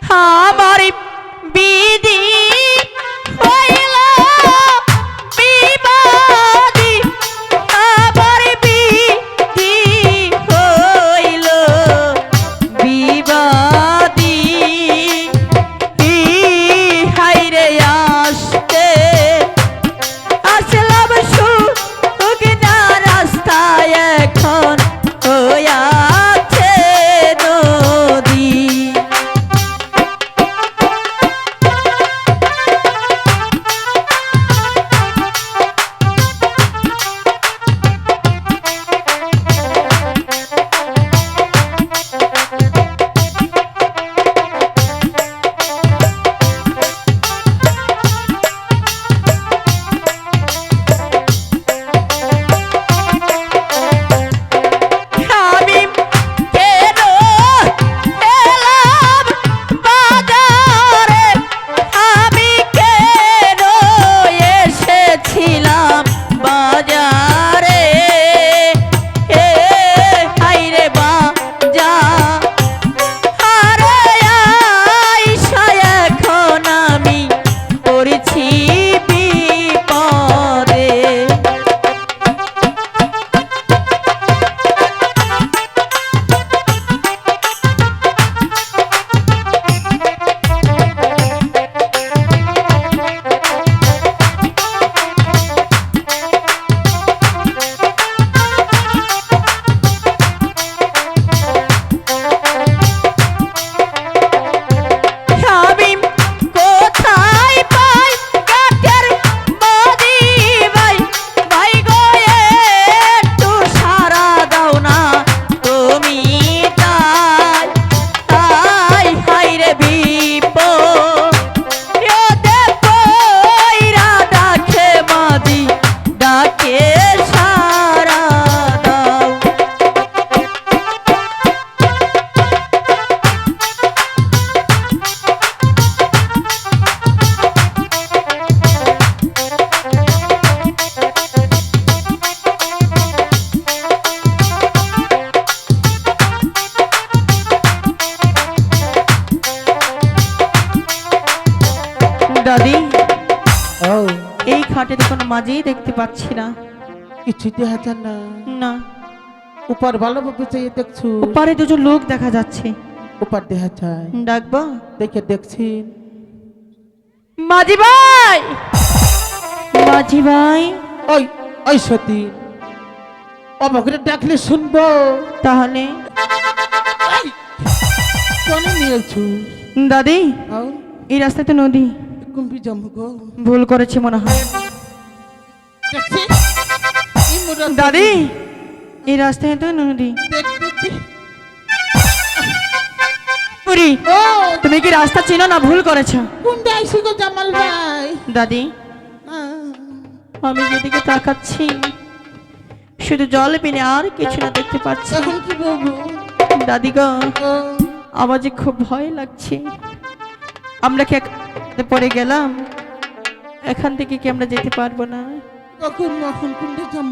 আমার দাদি। ও। এই খাটে তো কোনো মাঝেই দেখতে পাচ্ছি না। কিছু দেখা যায় না। না। উপর ভালোভাবে চেয়ে দেখছু? ওপারে দুজন লোক দেখা যাচ্ছে। উপর দেখা যায়। ডাকবো? দেখে দেখছি। মাঝি ভাই! মাঝি ভাই! ওই ওই সতী। অবকরে ডাকলে শুনব। তাহলে? কোনে নিয়েছু? দাদি এই রাস্তায় তো নদী। জমুগো ভুল করেছি মনে হয়। দাদি এই রাস্তায় তো নদী পুরি ও। তুমি কি রাস্তা চিনো না ভুল করেছ? কোনটা আইসি গো জামাল ভাই। দাদি আমি যেদিকে তাকাচ্ছি শুধু জল পেনে আর কিছু না দেখতে পাচ্ছি। এখন কি বলব? দাদি গো আমার যে খুব ভয় লাগছে। আমরা কি এক পরে গেলাম। এখান থেকে কি আমরা যেতে পারব না? কখন কোনটা যাব?